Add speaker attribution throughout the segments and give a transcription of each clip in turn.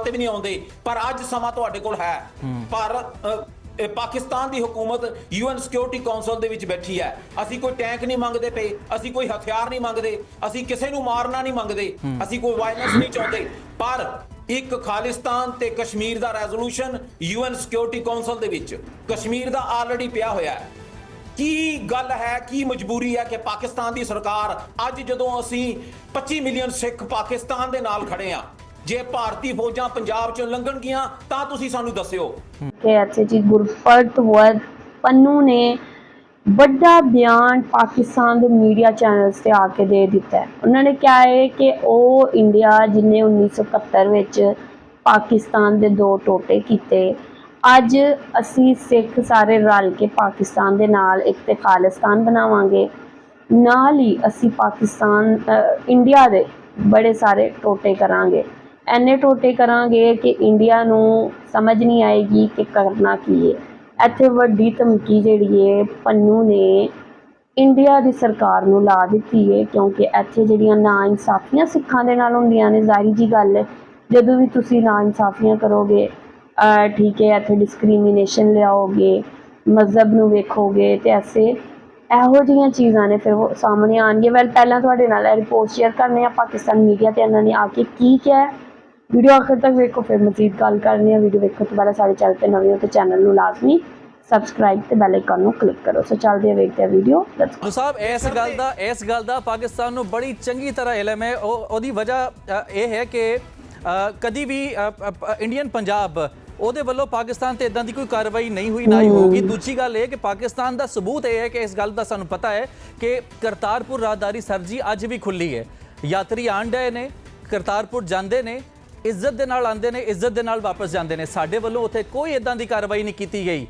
Speaker 1: ਤੇ ਵੀ ਨਹੀਂ ਆਉਂਦੇ। ਪਰ ਅੱਜ ਸਮਾਂ ਤੁਹਾਡੇ ਕੋਲ ਹੈ। ਪਰ ਪਾਕਿਸਤਾਨ ਦੀ ਹਕੂਮਤ ਯੂਐਨ ਸਿਕਿਉਰਿਟੀ ਕਾਉਂਸਲ ਦੇ ਵਿੱਚ ਬੈਠੀ ਹੈ। ਅਸੀਂ ਕੋਈ ਟੈਂਕ ਨਹੀਂ ਮੰਗਦੇ ਪਏ। ਅਸੀਂ ਕੋਈ ਹਥਿਆਰ ਨਹੀਂ ਮੰਗਦੇ। ਅਸੀਂ ਕਿਸੇ ਨੂੰ ਮਾਰਨਾ ਨਹੀਂ ਮੰਗਦੇ। ਅਸੀਂ ਕੋਈ ਵਾਇਲੈਂਸ ਨਹੀਂ ਚਾਹੁੰਦੇ। ਪਰ ਇੱਕ ਖਾਲਿਸਤਾਨ ਤੇ ਕਸ਼ਮੀਰ ਦਾ ਰੈਜ਼ੋਲੂਸ਼ਨ ਯੂਐਨ ਸਿਕਿਉਰਿਟੀ ਕਾਉਂਸਲ ਦੇ ਵਿੱਚ। ਕਸ਼ਮੀਰ ਦਾ ਆਲਰੇਡੀ ਪਿਆ ਹੋਇਆ ਹੈ। ਕੀ ਗੱਲ ਹੈ, ਕੀ ਮਜਬੂਰੀ ਹੈ ਕਿ ਪਾਕਿਸਤਾਨ ਦੀ ਸਰਕਾਰ ਅੱਜ ਜਦੋਂ ਅਸੀਂ 25 ਮਿਲੀਅਨ ਸਿੱਖ ਪਾਕਿਸਤਾਨ ਦੇ ਨਾਲ ਖੜੇ ਆ ਜੇ ਭਾਰਤੀ ਫੌਜਾਂ ਪੰਜਾਬ ਚੋਂ ਲੰਘਣਗੀਆਂ ਤਾਂ ਤੁਸੀਂ ਸਾਨੂੰ ਦੱਸਿਓ।
Speaker 2: ਕਿ ਇੱਥੇ ਜੀ ਗੁਰਪ੍ਰਤ ਵਰ ਪੰਨੂ ਨੇ ਵੱਡਾ ਬਿਆਨ ਪਾਕਿਸਤਾਨ ਦੇ ਮੀਡੀਆ ਚੈਨਲਸ ਤੇ ਆ ਕੇ ਦੇ ਦਿੱਤਾ ਹੈ। ਉਹਨਾਂ ਨੇ ਕਿਹਾ ਹੈ ਕਿ ਉਹ ਇੰਡੀਆ ਜਿਨੇ 1971 ਵਿੱਚ ਪਾਕਿਸਤਾਨ ਦੇ ਦੋ ਟੋਟੇ ਕੀਤੇ। ਅੱਜ ਅਸੀਂ ਸਿੱਖ ਸਾਰੇ ਰਲ ਕੇ ਪਾਕਿਸਤਾਨ ਦੇ ਨਾਲ ਇੱਕ ਤੇ ਖਾਲਿਸਤਾਨ ਬਣਾਵਾਂਗੇ। ਨਾਲ ਹੀ ਅਸੀਂ ਪਾਕਿਸਤਾਨ ਅ, ਇੰਡੀਆ ਦੇ ਬੜੇ ਸਾਰੇ ਟੋਟੇ ਕਰਾਂਗੇ। ਐਨੇ ਟੋਟੇ ਕਰਾਂਗੇ ਕਿ ਇੰਡੀਆ ਨੂੰ ਸਮਝ ਨਹੀਂ ਆਏਗੀ ਕਿ ਕਰਨਾ ਕੀ ਹੈ ਇੱਥੇ ਵੱਡੀ ਧਮਕੀ ਜਿਹੜੀ ਹੈ ਪੰਨੂ ਨੇ ਇੰਡੀਆ ਦੀ ਸਰਕਾਰ ਨੂੰ ਲਾ ਦਿੱਤੀ ਹੈ ਕਿਉਂਕਿ ਇੱਥੇ ਜਿਹੜੀਆਂ ਨਾ ਇਨਸਾਫੀਆਂ ਸਿੱਖਾਂ ਦੇ ਨਾਲ ਹੁੰਦੀਆਂ ਨੇ, ਜ਼ਾਹਿਰ ਜੀ ਗੱਲ ਹੈ ਜਦੋਂ ਵੀ ਤੁਸੀਂ ਨਾ ਇਨਸਾਫੀਆਂ ਕਰੋਗੇ ਠੀਕ ਹੈ ਇੱਥੇ ਡਿਸਕ੍ਰਿਮੀਨੇਸ਼ਨ ਲਿਆਓਗੇ, ਮਜ਼ਹਬ ਨੂੰ ਵੇਖੋਗੇ ਤੇ ਐਸੇ ਇਹੋ ਜਿਹੀਆਂ ਚੀਜ਼ਾਂ ਨੇ ਫਿਰ ਉਹ ਸਾਹਮਣੇ ਆਉਣਗੀਆਂ। ਵੈਲ ਪਹਿਲਾਂ ਤੁਹਾਡੇ ਨਾਲ ਇਹ ਰਿਪੋਰਟ ਸ਼ੇਅਰ ਕਰਨੇ ਆ, ਪਾਕਿਸਤਾਨ ਮੀਡੀਆ ਤੇ ਇਹਨਾਂ ਨੇ ਆ ਕੇ ਕੀ ਕਿਹਾ। ਵੀਡੀਓ ਆਖਰ ਤੱਕ ਵੇਖੋ ਫਿਰ ਮਜ਼ੀਦ ਗੱਲ ਕਰਨੀ ਹੈ ਵੀਡੀਓ ਵੇਖੋ ਤੋਂ ਪਹਿਲਾਂ ਸਾਡੇ ਚੈਨਲ ਤੇ ਨਵੇਂ ਹੋ ਤੇ ਚੈਨਲ ਨੂੰ ਲਾਜ਼ਮੀ ਸਬਸਕ੍ਰਾਈਬ ਤੇ ਬੈਲ ਆਈਕਨ ਨੂੰ ਕਲਿੱਕ ਕਰੋ। ਸੋ ਚੱਲਦੇ ਹਾਂ ਵੇਖਦੇ ਹਾਂ ਵੀਡੀਓ। ਲੈਟਸ
Speaker 3: ਸਾਹਿਬ ਇਸ ਗੱਲ ਦਾ ਇਸ ਗੱਲ ਦਾ ਪਾਕਿਸਤਾਨ ਨੂੰ ਬੜੀ ਚੰਗੀ ਤਰ੍ਹਾਂ ਇਲਮ ਹੈ। ਉਹ ਉਹਦੀ ਵਜ੍ਹਾ ਇਹ ਹੈ ਕਿ ਕਦੀ ਵੀ ਇੰਡੀਅਨ ਪੰਜਾਬ ਉਹਦੇ ਵੱਲੋਂ ਪਾਕਿਸਤਾਨ ਤੇ ਇਦਾਂ ਦੀ ਕੋਈ ਕਾਰਵਾਈ ਨਹੀਂ ਹੋਈ ਨਾ ਹੀ ਹੋਊਗੀ। ਦੂਜੀ ਗੱਲ ਇਹ ਕਿ ਪਾਕਿਸਤਾਨ ਦਾ ਸਬੂਤ ਇਹ ਹੈ ਕਿ ਇਸ ਗੱਲ ਦਾ ਸਾਨੂੰ ਪਤਾ ਹੈ ਕਿ ਕਰਤਾਰਪੁਰ ਰਾਹਦਾਰੀ ਸਰਜੀ ਅੱਜ ਵੀ ਖੁੱਲੀ ਹੈ। ਯਾਤਰੀ ਆਣ ਡਏ ਨੇ ਕਰਤਾਰਪੁਰ ਜਾਂਦੇ ਨੇ ਇੱਜ਼ਤ ਦੇ ਨਾਲ ਆਉਂਦੇ ਨੇ ਇੱਜ਼ਤ ਦੇ ਨਾਲ ਵਾਪਸ ਜਾਂਦੇ ਨੇ। ਸਾਡੇ ਵੱਲੋਂ ਉੱਥੇ ਕੋਈ ਇਦਾਂ ਦੀ ਕਾਰਵਾਈ ਨਹੀਂ ਕੀਤੀ ਗਈ।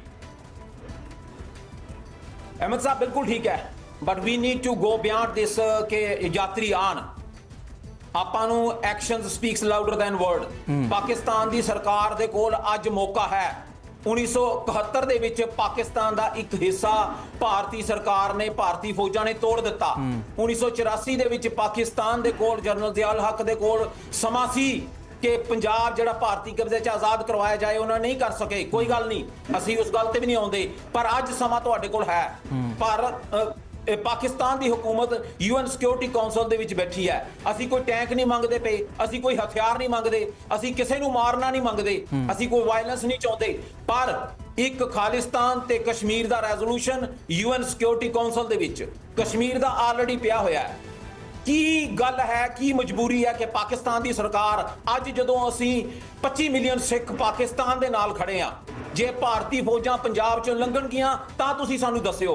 Speaker 1: ਅਹਿਮਦ ਸਾਹਿਬ ਬਿਲਕੁਲ ਠੀਕ ਹੈ। But we need to go beyond this ਕਿ ਯਾਤਰੀ ਆਣ ਆਪਾਂ ਨੂੰ actions speaks louder than word Pakistan ਦੀ ਸਰਕਾਰ ਦੇ ਕੋਲ ਅੱਜ ਮੌਕਾ ਹੈ। 1971 ਦੇ ਵਿੱਚ ਪਾਕਿਸਤਾਨ ਦਾ ਇੱਕ ਹਿੱਸਾ ਭਾਰਤੀ ਸਰਕਾਰ ਨੇ ਭਾਰਤੀ ਫੌਜਾਂ ਨੇ ਤੋੜ ਦਿੱਤਾ। 1984 ਦੇ ਵਿੱਚ ਪਾਕਿਸਤਾਨ ਦੇ ਕੋਲ ਜਨਰਲ ਜ਼ਿਆਉਲ ਹੱਕ ਦੇ ਕੋਲ ਸਮਾਂ ਸੀ। ਕਿ ਪੰਜਾਬ ਜਿਹੜਾ ਭਾਰਤੀ ਕਬਜ਼ੇ 'ਚ ਆਜ਼ਾਦ ਕਰਵਾਇਆ ਜਾਏ ਉਹਨਾਂ ਨਹੀਂ ਕਰ ਸਕੇ। ਕੋਈ ਗੱਲ ਨਹੀਂ। ਅਸੀਂ ਉਸ ਗੱਲ ਤੇ ਵੀ ਨਹੀਂ ਆਉਂਦੇ। ਪਰ ਅੱਜ ਸਮਾਂ ਤੁਹਾਡੇ ਕੋਲ ਹੈ। ਪਰ ਅ, ਪਾਕਿਸਤਾਨ ਦੀ ਹਕੂਮਤ ਯੂਐਨ ਸਿਕਿਉਰਿਟੀ ਕਾਉਂਸਲ ਦੇ ਵਿੱਚ ਬੈਠੀ ਹੈ। ਅਸੀਂ ਕੋਈ ਟੈਂਕ ਨਹੀਂ ਮੰਗਦੇ ਪਏ। ਅਸੀਂ ਕੋਈ ਹਥਿਆਰ ਨਹੀਂ ਮੰਗਦੇ। ਅਸੀਂ ਕਿਸੇ ਨੂੰ ਮਾਰਨਾ ਨਹੀਂ ਮੰਗਦੇ। ਅਸੀਂ ਕੋਈ ਵਾਇਲੈਂਸ ਨਹੀਂ ਚਾਹੁੰਦੇ। ਪਰ ਇੱਕ ਖਾਲਿਸਤਾਨ ਤੇ ਕਸ਼ਮੀਰ ਦਾ ਰੈਜ਼ੋਲੂਸ਼ਨ ਯੂਐਨ ਸਿਕਿਉਰਿਟੀ ਕਾਉਂਸਲ ਦੇ ਵਿੱਚ। ਕਸ਼ਮੀਰ ਦਾ ਆਲਰੇਡੀ ਪਿਆ ਹੋਇਆ ਹੈ। ਕੀ ਗੱਲ ਹੈ? ਕੀ ਮਜਬੂਰੀ ਹੈ ਕਿ ਪਾਕਿਸਤਾਨ ਦੀ ਸਰਕਾਰ ਅੱਜ ਜਦੋਂ ਅਸੀਂ 25 ਮਿਲੀਅਨ ਸਿੱਖ ਪਾਕਿਸਤਾਨ ਦੇ ਨਾਲ ਖੜੇ ਆ ਜੇ ਭਾਰਤੀ ਫੌਜਾਂ ਪੰਜਾਬ ਚੋਂ ਲੰਘਣਗੀਆਂ ਤਾਂ ਤੁਸੀਂ ਸਾਨੂੰ ਦੱਸਿਓ।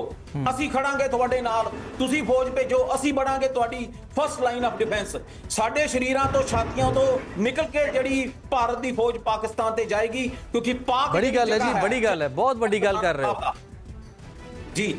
Speaker 1: ਅਸੀਂ ਖੜਾਂਗੇ ਤੁਹਾਡੇ ਨਾਲ ਤੁਸੀਂ ਫੌਜ ਭੇਜੋ ਅਸੀਂ ਬੜਾਂਗੇ ਤੁਹਾਡੀ ਫਸਟ ਲਾਈਨ ਆਫ ਡਿਫੈਂਸ ਸਾਡੇ ਸ਼ਰੀਰਾਂ ਤੋਂ ਛਾਤੀਆਂ ਤੋਂ ਨਿਕਲ ਕੇ ਜਿਹੜੀ ਭਾਰਤ ਦੀ ਫੌਜ ਪਾਕਿਸਤਾਨ ਤੇ ਜਾਏਗੀ ਕਿਉਂਕਿ ਪਾਕ
Speaker 3: ਬੜੀ ਗੱਲ ਹੈ ਜੀ ਬੜੀ ਗੱਲ ਹੈ ਬਹੁਤ ਵੱਡੀ ਗੱਲ ਕਰ ਰਹੇ ਹੋ।
Speaker 1: ਜੀ।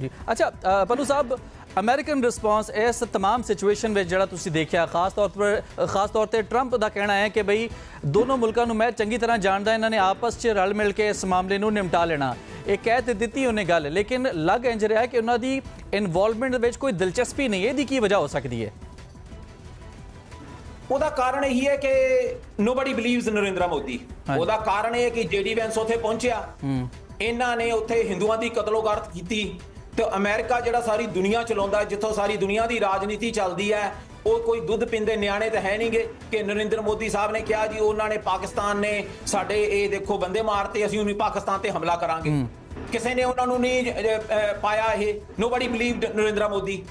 Speaker 3: ਜੀ। ਅੱਛਾ ਪਨੂ ਸਾਹਿਬ ਅਮਰੀਕਨ ਰਿਸਪਾਂਸ ਇਸ तमाम ਸਿਚੁਏਸ਼ਨ ਵਿੱਚ ਜਿਹੜਾ ਤੁਸੀਂ ਦੇਖਿਆ ਖਾਸ ਤੌਰ ਤੇ ਖਾਸ ਤੌਰ ਤੇ ਟਰੰਪ ਦਾ ਕਹਿਣਾ ਹੈ ਕਿ ਬਈ ਦੋਨੋਂ ਮੁਲਕਾਂ ਨੂੰ ਮੈਂ ਚੰਗੀ ਤਰ੍ਹਾਂ ਜਾਣਦਾ ਇਹਨਾਂ ਨੇ ਆਪਸ 'ਚ ਰਲ ਮਿਲ ਕੇ ਇਸ ਮਾਮਲੇ ਨੂੰ ਨਿਮਟਾ ਲੈਣਾ ਇਹ ਕਹਿ ਤੇ ਦਿੱਤੀ ਉਹਨੇ ਗੱਲ ਲੇਕਿਨ ਲੱਗ ਇੰਜ ਰਿਹਾ ਕਿ ਉਹਨਾਂ ਦੀ ਇਨਵੋਲਵਮੈਂਟ ਵਿੱਚ ਕੋਈ ਦਿਲਚਸਪੀ ਨਹੀਂ ਹੈ ਇਹਦੀ ਕੀ ਵਜ੍ਹਾ ਹੋ ਸਕਦੀ ਹੈ
Speaker 1: ਉਹਦਾ ਕਾਰਨ ਇਹੀ ਹੈ ਕਿ ਨੋਬਡੀ ਬਲੀਵਸ ਨਰਿੰਦਰ ਮੋਦੀ
Speaker 3: ਹਾਂਜੀ।
Speaker 1: ਉਹਦਾ ਕਾਰਨ ਇਹ ਹੈ ਕਿ ਜੇਡੀ ਵੈਂਸ ਉੱਥੇ ਪਹੁੰਚਿਆ ਇਹਨਾਂ ਨੇ ਉੱਥੇ ਹਿੰਦੂਆਂ ਦੀ ਕਤਲੋਗਾਰਤ ਕੀਤੀ ਤੇ ਅਮਰੀਕਾ ਜਿਹੜਾ ਸਾਰੀ ਦੁਨੀਆ ਚਲਾਉਂਦਾ ਜਿੱਥੋਂ ਸਾਰੀ ਦੁਨੀਆ ਦੀ ਰਾਜਨੀਤੀ ਚੱਲਦੀ ਹੈ ਉਹ ਕੋਈ ਦੁੱਧ ਪਿੰਦੇ ਨਿਆਣੇ ਤਾਂ ਹੈ ਨਹੀਂਗੇ ਕਿ ਨਰਿੰਦਰ ਮੋਦੀ ਸਾਹਿਬ ਨੇ ਕਿਹਾ ਜੀ ਉਹਨਾਂ ਨੇ ਪਾਕਿਸਤਾਨ ਨੇ ਸਾਡੇ ਇਹ ਦੇਖੋ ਬੰਦੇ ਮਾਰਤੇ ਅਸੀਂ ਉਹਨੂੰ ਪਾਕਿਸਤਾਨ ਤੇ ਹਮਲਾ ਕਰਾਂਗੇ। ਕਿਸੇ ਨੇ ਉਹਨਾਂ ਨੂੰ ਨਹੀਂ ਪਾਇਆ ਇਹ। Nobody believed Narendra Modi.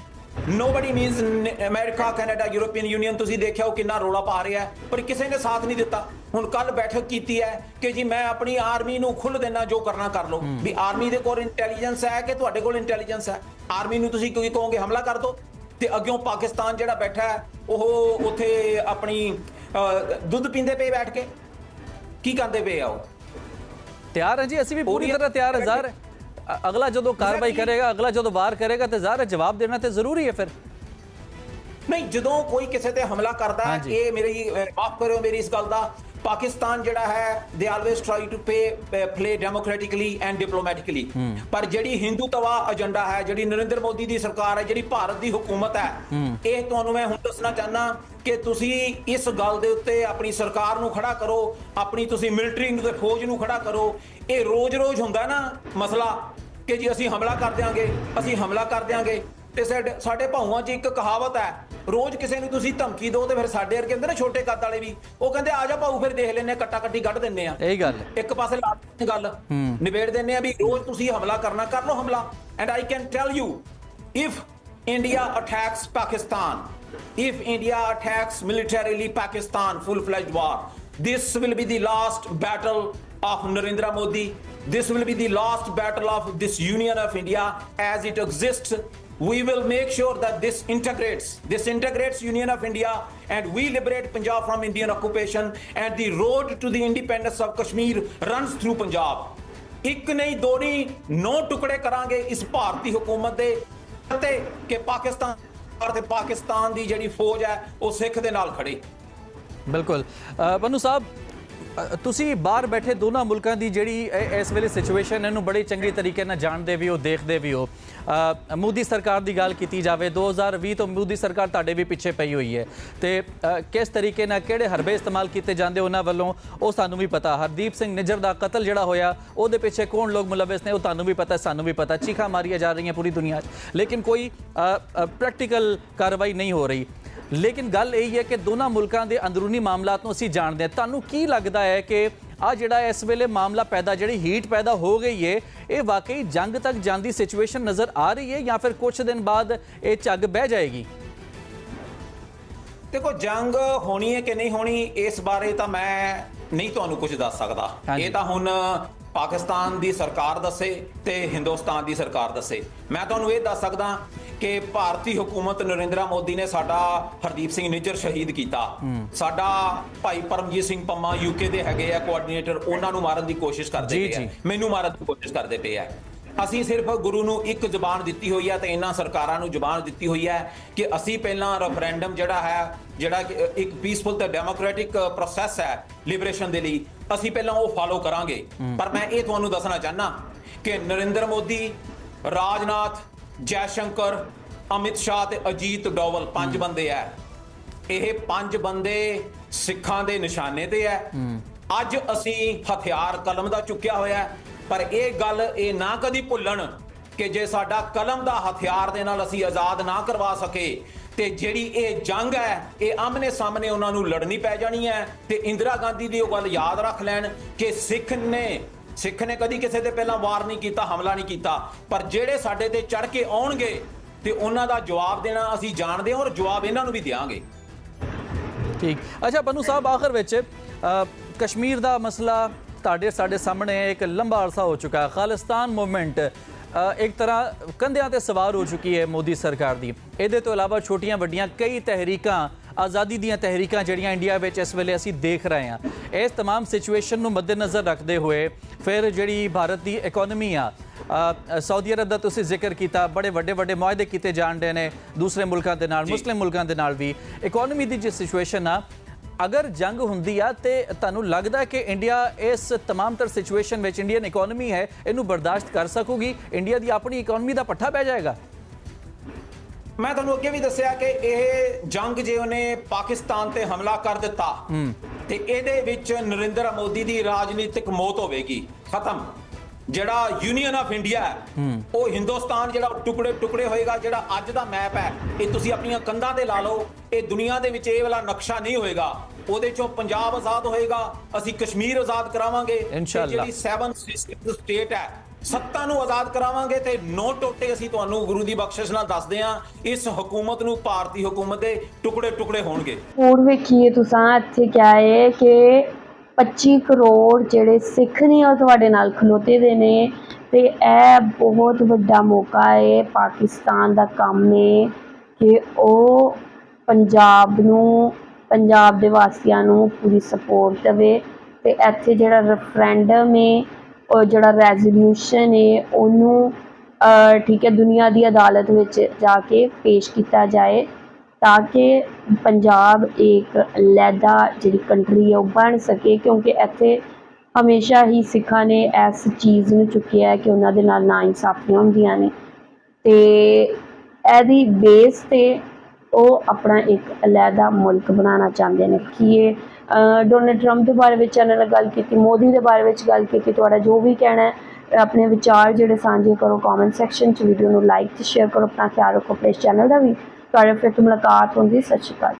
Speaker 1: Nobody means America Canada European Union ਤੁਸੀਂ ਦੇਖਿਆ ਉਹ ਕਿੰਨਾ ਰੋਲਾ ਪਾ ਰਿਹਾ ਹੈ ਪਰ ਕਿਸੇ ਨੇ ਸਾਥ ਨਹੀਂ ਦਿੱਤਾ। ਹੁਣ ਕੱਲ ਬੈਠਕ ਕੀਤੀ ਹੈ ਕਿ ਜੀ ਮੈਂ ਆਪਣੀ ਆਰਮੀ ਨੂੰ ਖੁੱਲ ਦੇਣਾ ਜੋ ਕਰਨਾ ਕਰ ਲਓ। ਵੀ ਆਰਮੀ ਦੇ ਕੋਲ ਇੰਟੈਲੀਜੈਂਸ ਹੈ ਕਿ ਤੁਹਾਡੇ ਕੋਲ ਇੰਟੈਲੀਜੈਂਸ ਹੈ? ਆਰਮੀ ਨੂੰ ਤੁਸੀਂ ਕੋਈ ਕਹੋਗੇ ਹਮਲਾ ਕਰ ਦਿਓ। ਤੇ ਅੱਗਿਓਂ ਪਾਕਿਸਤਾਨ ਜਿਹੜਾ ਬੈਠਾ ਹੈ ਉਹ ਉੱਥੇ ਆਪਣੀ ਦੁੱਧ ਪੀਂਦੇ ਪਏ ਬੈਠ ਕੇ। ਕੀ ਕਰਦੇ ਪਏ ਆ ਉਹ?
Speaker 3: ਤਿਆਰ ਹੈ ਜੀ ਅਸੀਂ ਵੀ ਪੂਰੀ ਤਰ੍ਹਾਂ ਤਿਆਰ ਹਾਂ। ਅ- ਅਗਲਾ ਜਦੋਂ ਕਾਰਵਾਈ. ਕਰੇਗਾ ਅਗਲਾ ਜਦੋਂ ਵਾਰ ਕਰੇਗਾ ਤੇ ਜ਼ਾਹਰ ਜਵਾਬ ਦੇਣਾ ਤੇ ਜ਼ਰੂਰੀ ਹੈ ਫਿਰ
Speaker 1: ਨਹੀਂ ਜਦੋਂ ਕੋਈ ਕਿਸੇ ਤੇ ਹਮਲਾ ਕਰਦਾ ਹੈ। ਇਹ ਮੇਰੀ ਮਾਫ ਕਰਿਓ ਮੇਰੀ ਇਸ ਗੱਲ ਦਾ ਪਾਕਿਸਤਾਨ ਜਿਹੜਾ ਹੈ ਦੇ always try to pay play democratically and diplomatically ਪਰ ਜਿਹੜੀ ਹਿੰਦੂਤਵਾ ਏਜੰਡਾ ਹੈ ਜਿਹੜੀ ਨਰਿੰਦਰ ਮੋਦੀ ਦੀ ਸਰਕਾਰ ਹੈ ਜਿਹੜੀ ਭਾਰਤ ਦੀ ਹਕੂਮਤ ਹੈ ਇਹ ਤੁਹਾਨੂੰ ਮੈਂ ਹੁਣ ਦੱਸਣਾ ਚਾਹਨਾ ਕਿ ਤੁਸੀਂ ਇਸ ਗੱਲ ਦੇ ਉੱਤੇ ਆਪਣੀ ਸਰਕਾਰ ਨੂੰ ਖੜਾ ਕਰੋ ਆਪਣੀ ਤੁਸੀਂ ਮਿਲਟਰੀ ਨੂੰ ਤੇ ਫੌਜ ਨੂੰ ਖੜਾ ਕਰੋ। ਇਹ ਰੋਜ਼-ਰੋਜ਼ ਹੁੰਦਾ ਨਾ ਮਸਲਾ ਕਿ ਜੀ ਅਸੀਂ ਹਮਲਾ ਕਰ ਦਿਆਂਗੇ ਅਸੀਂ ਹਮਲਾ ਕਰ ਦਿਆਂਗੇ। ਤੇ ਸਾਡੇ ਭਾਊਆਂ 'ਚ ਇੱਕ ਕਹਾਵਤ ਹੈ ਰੋਜ਼ ਕਿਸੇ ਨੂੰ ਤੁਸੀਂ ਧਮਕੀ ਦਿਓ ਤੇ ਫਿਰ ਸਾਡੇ ਵਰਗੇ ਹੁੰਦੇ ਨਾ ਛੋਟੇ ਕੱਦ ਵਾਲੇ ਵੀ ਉਹ ਕਹਿੰਦੇ ਆ ਜਾ ਭਾਊ ਫਿਰ ਦੇਖ ਲੈਨੇ ਕੱਟਾ ਕੱਟੀ ਕੱਢ ਦਿੰਨੇ ਆ।
Speaker 3: ਇਹੀ ਗੱਲ
Speaker 1: ਇੱਕ ਪਾਸੇ ਲਾ ਗੱਲ। ਨਿਬੇੜ ਦਿੰਨੇ ਆ ਵੀ ਰੋਜ਼ ਤੁਸੀਂ ਹਮਲਾ ਕਰਨਾ ਕਰ ਲਓ ਹਮਲਾ। And I can tell you if India attacks Pakistan if india attacks militarily pakistan full fledged war this will be the last battle of narendra modi this will be the last battle of this union of india as it exists we will make sure that this integrates this integrates union of india and we liberate punjab from indian occupation and the road to the independence of kashmir runs through punjab ਇੱਕ ਨਹੀਂ ਦੋ ਨਹੀਂ ਨੌ ਟੁਕੜੇ ਕਰਾਂਗੇ ਇਸ ਭਾਰਤੀ ਹਕੂਮਤ ਦੇ ਤੇ ਕਿ ਪਾਕਿਸਤਾਨ ਤੇ ਪਾਕਿਸਤਾਨ ਦੀ ਜਿਹੜੀ ਫੌਜ ਹੈ ਉਹ ਸਿੱਖ ਦੇ ਨਾਲ ਖੜੀ।
Speaker 3: ਬਿਲਕੁਲ। ਅ, ਸਾਹਿਬ ਤੁਸੀਂ ਬਾਹਰ ਬੈਠੇ ਦੋਨਾਂ ਮੁਲਕਾਂ ਦੀ ਜਿਹੜੀ ਇਸ ਵੇਲੇ ਸਿਚੁਏਸ਼ਨ ਇਹਨੂੰ ਬੜੇ ਚੰਗੇ ਤਰੀਕੇ ਨਾਲ ਜਾਣਦੇ ਵੀ ਹੋ, ਦੇਖਦੇ ਵੀ ਹੋ। ਮੋਦੀ ਸਰਕਾਰ ਦੀ ਗੱਲ ਕੀਤੀ ਜਾਵੇ 2020 ਤੋਂ ਮੋਦੀ ਸਰਕਾਰ ਤੁਹਾਡੇ ਵੀ ਪਿੱਛੇ ਪਈ ਹੋਈ ਹੈ। ਤੇ ਕਿਸ ਤਰੀਕੇ ਨਾਲ ਕਿਹੜੇ ਹਰਬੇ ਇਸਤੇਮਾਲ ਕੀਤੇ ਜਾਂਦੇ ਉਹਨਾਂ ਵੱਲੋਂ, ਉਹ ਸਾਨੂੰ ਵੀ ਪਤਾ। ਹਰਦੀਪ ਸਿੰਘ ਨਿੱਜਰ ਦਾ ਕਤਲ ਜਿਹੜਾ ਹੋਇਆ, ਉਹਦੇ ਪਿੱਛੇ ਕੌਣ ਲੋਕ ਮੁਲਵਿਸ ਨੇ, ਉਹ ਤੁਹਾਨੂੰ ਵੀ ਪਤਾ, ਸਾਨੂੰ ਵੀ ਪਤਾ। ਚੀਖਾਂ ਮਾਰੀਆਂ ਜਾ ਰਹੀਆਂ ਪੂਰੀ ਦੁਨੀਆ 'ਚ। ਲੇਕਿਨ ਕੋਈ ਪ੍ਰੈਕਟੀਕਲ ਕਾਰਵਾਈ ਨਹੀਂ ਹੋ ਰਹੀ। ਲੇਕਿਨ ਗੱਲ ਇਹ ਹੈ ਕਿ ਦੋਨਾਂ ਮੁਲਕਾਂ ਦੇ ਅੰਦਰੂਨੀ ਮਾਮਲਾਤ ਨੂੰ ਅਸੀਂ ਜਾਣਦੇ ਹਾਂ। ਤੁਹਾਨੂੰ ਕੀ ਲੱਗਦਾ ਹੈ ਕਿ ਆ ਜਿਹੜਾ ਇਸ ਵੇਲੇ ਮਾਮਲਾ ਪੈਦਾ ਜਿਹੜੀ ਹੀਟ ਪੈਦਾ ਹੋ ਗਈ ਹੈ ਇਹ ਵਾਕਈ ਜੰਗ ਤੱਕ ਜਾਂਦੀ ਸਿਚੁਏਸ਼ਨ ਨਜ਼ਰ ਆ ਰਹੀ ਹੈ ਜਾਂ ਫਿਰ ਕੁਝ ਦਿਨ ਬਾਅਦ ਇਹ ਝੱਗ ਬਹਿ ਜਾਏਗੀ?
Speaker 1: ਦੇਖੋ ਜੰਗ ਹੋਣੀ ਹੈ ਕਿ ਨਹੀਂ ਹੋਣੀ ਇਸ ਬਾਰੇ ਤਾਂ ਮੈਂ ਨਹੀਂ ਤੁਹਾਨੂੰ ਕੁਝ ਦੱਸ ਸਕਦਾ। ਇਹ ਤਾਂ ਹੁਣ ਪਾਕਿਸਤਾਨ ਦੀ ਸਰਕਾਰ ਦੱਸੇ ਤੇ ਹਿੰਦੁਸਤਾਨ ਦੀ ਸਰਕਾਰ ਦੱਸੇ। ਮੈਂ ਤੁਹਾਨੂੰ ਇਹ ਦੱਸ ਸਕਦਾ ਕਿ ਭਾਰਤੀ ਹਕੂਮਤ ਨਰਿੰਦਰਾ ਮੋਦੀ ਨੇ ਸਾਡਾ ਹਰਦੀਪ ਸਿੰਘ ਨਿੱਜਰ ਸ਼ਹੀਦ ਕੀਤਾ। ਸਾਡਾ ਭਾਈ ਪਰਮਜੀਤ ਸਿੰਘ ਪੰਮਾ ਯੂਕੇ ਦੇ ਹੈਗੇ ਆ ਕੋਆਰਡੀਨੇਟਰ ਉਹਨਾਂ ਨੂੰ ਮਾਰਨ ਦੀ ਕੋਸ਼ਿਸ਼ ਕਰਦੇ ਪਏ ਆ। ਮੈਨੂੰ ਮਾਰਨ ਦੀ ਕੋਸ਼ਿਸ਼ ਕਰਦੇ ਪਏ ਆ। ਅਸੀਂ ਸਿਰਫ ਗੁਰੂ ਨੂੰ ਇੱਕ ਜ਼ੁਬਾਨ ਦਿੱਤੀ ਹੋਈ ਹੈ ਤੇ ਇਹਨਾਂ ਸਰਕਾਰਾਂ ਨੂੰ ਜ਼ੁਬਾਨ ਦਿੱਤੀ ਹੋਈ ਹੈ ਕਿ ਅਸੀਂ ਪਹਿਲਾਂ ਰੈਫਰੈਂਡਮ ਜਿਹੜਾ ਹੈ ਜਿਹੜਾ ਇੱਕ ਪੀਸਫੁਲ ਤੇ ਡੈਮੋਕ੍ਰੈਟਿਕ ਪ੍ਰੋਸੈਸ ਹੈ ਲਿਬਰੇਸ਼ਨ ਦੇ ਲਈ ਅਸੀਂ ਪਹਿਲਾਂ ਉਹ ਫਾਲੋ ਕਰਾਂਗੇ। ਪਰ ਮੈਂ ਇਹ ਤੁਹਾਨੂੰ ਦੱਸਣਾ ਚਾਹਨਾ ਕਿ ਨਰਿੰਦਰ ਮੋਦੀ ਰਾਜਨਾਥ ਜੈ ਸ਼ੰਕਰ ਅਮਿਤ ਸ਼ਾਹ ਤੇ ਅਜੀਤ ਡੋਵਲ ਪੰਜ ਬੰਦੇ ਐ। ਇਹ ਪੰਜ ਬੰਦੇ ਸਿੱਖਾਂ ਦੇ ਨਿਸ਼ਾਨੇ ਤੇ ਐ। ਅੱਜ ਅਸੀਂ ਹਥਿਆਰ ਕਲਮ ਦਾ ਚੁੱਕਿਆ ਹੋਇਆ ਪਰ ਇਹ ਗੱਲ ਇਹ ਨਾ ਕਦੀ ਭੁੱਲਣ ਕਿ ਜੇ ਸਾਡਾ ਕਲਮ ਦਾ ਹਥਿਆਰ ਦੇ ਨਾਲ ਅਸੀਂ ਆਜ਼ਾਦ ਨਾ ਕਰਵਾ ਸਕੇ ਤੇ ਜਿਹੜੀ ਇਹ ਜੰਗ ਹੈ ਇਹ ਆਮਨੇ ਸਾਹਮਣੇ ਉਹਨਾਂ ਨੂੰ ਲੜਨੀ ਪੈ ਜਾਣੀ ਹੈ ਤੇ ਇੰਦਰਾ ਗਾਂਧੀ ਦੀ ਉਹ ਗੱਲ ਯਾਦ ਰੱਖ ਲੈਣ ਕਿ ਸਿੱਖ ਨੇ ਸਿੱਖ ਨੇ ਕਦੀ ਕਿਸੇ ਤੇ ਪਹਿਲਾਂ ਵਾਰ ਨਹੀਂ ਕੀਤਾ ਹਮਲਾ ਨਹੀਂ ਕੀਤਾ ਪਰ ਜਿਹੜੇ ਸਾਡੇ ਤੇ ਚੜ ਕੇ ਆਉਣਗੇ ਤੇ ਉਹਨਾਂ ਦਾ ਜਵਾਬ ਦੇਣਾ ਅਸੀਂ ਜਾਣਦੇ ਹਾਂ ਔਰ ਜਵਾਬ ਇਹਨਾਂ ਨੂੰ ਵੀ ਦੇਵਾਂਗੇ
Speaker 3: ਠੀਕ ਅੱਛਾ ਬੰਨੂ ਸਾਹਿਬ ਆਖਰ ਵਿੱਚ ਅ, ਕਸ਼ਮੀਰ ਦਾ ਮਸਲਾ ਤੁਹਾਡੇ ਸਾਡੇ ਸਾਹਮਣੇ ਇੱਕ ਲੰਬਾ ਅਰਸਾ ਹੋ ਚੁੱਕਾ ਹੈ ਖਾਲਿਸਤਾਨ ਮੂਵਮੈਂਟ ਅ, ਇੱਕ ਤਰ੍ਹਾਂ ਕੰਧਿਆਂ ਤੇ ਸਵਾਰ ਹੋ ਚੁੱਕੀ ਹੈ ਮੋਦੀ ਸਰਕਾਰ ਦੀ ਇਹਦੇ ਤੋਂ ਇਲਾਵਾ ਛੋਟੀਆਂ ਵੱਡੀਆਂ ਕਈ ਤਹਿਰੀਕਾਂ ਆਜ਼ਾਦੀ ਦੀਆਂ ਤਹਿਰੀਕਾਂ ਜਿਹੜੀਆਂ ਇੰਡੀਆ ਵਿੱਚ ਇਸ ਵੇਲੇ ਅਸੀਂ ਦੇਖ ਰਹੇ ਹਾਂ ਇਸ तमाम ਸਿਚੁਏਸ਼ਨ ਨੂੰ ਮੱਦੇਨਜ਼ਰ ਰੱਖਦੇ ਹੋਏ ਫਿਰ ਜਿਹੜੀ ਭਾਰਤ ਦੀ ਇਕਨੋਮੀ ਆ ਅ, ਸਾਊਦੀ ਅਰਬ ਦਾ ਤੁਸੀਂ ਜ਼ਿਕਰ ਕੀਤਾ ਬੜੇ ਵੱਡੇ ਵੱਡੇ ਮੁਆਹਦੇ ਕੀਤੇ ਜਾਣਦੇ ਨੇ ਦੂਸਰੇ ਮੁਲਕਾਂ ਦੇ ਨਾਲ ਮੁਸਲਿਮ ਮੁਲਕਾਂ ਦੇ ਨਾਲ ਵੀ ਇਕਨੋਮੀ ਦੀ ਜੋ ਸਿਚੁਏਸ਼ਨ ਆ ਅਗਰ ਜੰਗ ਹੁੰਦੀ ਆ ਤੇ ਤੁਹਾਨੂੰ ਲੱਗਦਾ ਕਿ ਇੰਡੀਆ ਇਸ तमाम ਤਰ ਸਿਚੁਏਸ਼ਨ ਵਿੱਚ ਇੰਡੀਅਨ ਇਕਨੋਮੀ ਹੈ ਇਹਨੂੰ ਬਰਦਾਸ਼ਤ ਕਰ ਸਕੂਗੀ ਇੰਡੀਆ ਦੀ ਆਪਣੀ ਇਕਨੋਮੀ ਦਾ ਪੱਠਾ ਪੈ ਜਾਏਗਾ
Speaker 1: ਮੈਂ ਤੁਹਾਨੂੰ ਅੱਗੇ ਵੀ ਦੱਸਿਆ ਕਿ ਇਹ ਜੰਗ ਜੇ ਉਹਨੇ ਪਾਕਿਸਤਾਨ ਤੇ ਹਮਲਾ ਕਰ ਦਿੱਤਾ ਤੇ ਇਹਦੇ ਵਿੱਚ ਨਰਿੰਦਰ ਮੋਦੀ ਦੀ ਰਾਜਨੀਤਿਕ ਮੌਤ ਹੋਵੇਗੀ। ਖਤਮ। ਜਿਹੜਾ ਯੂਨੀਅਨ ਆਫ ਇੰਡੀਆ ਉਹ ਹਿੰਦੁਸਤਾਨ ਜਿਹੜਾ ਟੁਕੜੇ ਟੁਕੜੇ ਹੋਏਗਾ ਜਿਹੜਾ ਅੱਜ ਦਾ ਮੈਪ ਹੈ ਇਹ ਤੁਸੀਂ ਆਪਣੀਆਂ ਕੰਧਾਂ ਤੇ ਲਾ ਲਓ ਇਹ ਦੁਨੀਆ ਦੇ ਵਿੱਚ ਇਹ ਵਾਲਾ ਨਕਸ਼ਾ ਨਹੀਂ ਹੋਏਗਾ। ਉਹਦੇ ਚੋਂ ਪੰਜਾਬ ਆਜ਼ਾਦ ਹੋਏਗਾ ਅਸੀਂ ਕਸ਼ਮੀਰ ਆਜ਼ਾਦ ਕਰਾਵਾਂਗੇ। ਜਿਹੜੀ 7 ਸਟੇਟ ਹੈ ਸੱਤਾ ਨੂੰ ਆਜ਼ਾਦ ਕਰਾਵਾਂਗੇ ਤੇ ਨੋ ਟੋਟੇ ਅਸੀਂ ਤੁਹਾਨੂੰ ਗੁਰੂ ਦੀ ਬਖਸ਼ਿਸ਼ ਨਾਲ ਦੱਸਦੇ ਹਾਂ, ਇਸ ਹਕੂਮਤ ਨੂੰ ਭਾਰਤੀ ਹਕੂਮਤ ਦੇ ਟੁਕੜੇ ਟੁਕੜੇ ਹੋਣਗੇ।
Speaker 2: ਹੋਰ ਵੇਖੀਏ ਤੁਸੀਂ, ਇੱਥੇ ਕਿਆ ਹੈ ਕਿ 25 ਕਰੋੜ ਜਿਹੜੇ ਸਿੱਖ ਨੇ ਉਹ ਤੁਹਾਡੇ ਨਾਲ ਖਲੋਤੇ ਦੇ ਨੇ ਤੇ ਇਹ ਬਹੁਤ ਵੱਡਾ ਮੌਕਾ ਹੈ, ਪਾਕਿਸਤਾਨ ਦਾ ਕੰਮ ਹੈ ਕਿ ਉਹ ਪੰਜਾਬ ਨੂੰ, ਪੰਜਾਬ ਦੇ ਵਾਸੀਆਂ ਨੂੰ ਪੂਰੀ ਸਪੋਰਟ ਦੇਵੇ ਤੇ ਇੱਥੇ ਜਿਹੜਾ ਰੈਫਰੈਂਡਮ ਹੈ ਜਿਹੜਾ ਰੈਜੋਲਿਊਸ਼ਨ ਹੈ ਉਹਨੂੰ ਠੀਕ ਹੈ, ਦੁਨੀਆ ਦੀ ਅਦਾਲਤ ਵਿੱਚ ਜਾ ਕੇ ਪੇਸ਼ ਕੀਤਾ ਜਾਏ ਤਾਂ ਕਿ ਪੰਜਾਬ ਇੱਕ ਲੈਦਾ ਜਿਹੜੀ ਕੰਟਰੀ ਹੈ, ਉਹ ਬਣ ਸਕੇ, ਕਿਉਂਕਿ ਇੱਥੇ ਹਮੇਸ਼ਾ ਹੀ ਸਿੱਖਾਂ ਨੇ ਇਸ ਚੀਜ਼ ਨੂੰ ਚੁੱਕਿਆ ਹੈ ਕਿ ਉਹਨਾਂ ਦੇ ਨਾਲ ਨਾ ਇਨਸਾਫੀਆਂ ਹੁੰਦੀਆਂ ਨੇ। ਤੇ ਇਹਦੀ ਬੇਸ ਤੇ ਉਹ ਆਪਣਾ ਇੱਕ ਅਲੱਗਾ ਮੁਲਕ ਬਣਾਉਣਾ ਚਾਹੁੰਦੇ ਨੇ। ਕਿ ਇਹ ਡੋਨਲਡ ਟਰੰਪ ਦੇ ਬਾਰੇ ਵਿੱਚ ਇਹਨਾਂ ਨਾਲ ਗੱਲ ਕੀਤੀ, ਮੋਦੀ ਦੇ ਬਾਰੇ ਵਿੱਚ ਗੱਲ ਕੀਤੀ, ਤੁਹਾਡਾ ਜੋ ਵੀ ਕਹਿਣਾ ਹੈ, ਆਪਣੇ ਵਿਚਾਰ ਜਿਹੜੇ ਸਾਂਝੇ ਕਰੋ ਕਮੈਂਟ ਸੈਕਸ਼ਨ 'ਚ ਵੀਡੀਓ ਨੂੰ ਲਾਈਕ ਤੇ ਸ਼ੇਅਰ ਕਰੋ, ਆਪਣਾ ਖਿਆਲ ਰੱਖੋ ਆਪਣੇ ਚੈਨਲ ਦਾ ਵੀ। ਤੁਹਾਡੇ ਫਿਰ ਮੁਲਾਕਾਤ ਹੁੰਦੀ, ਸਤਿ ਸ਼੍ਰੀ ਅਕਾਲ।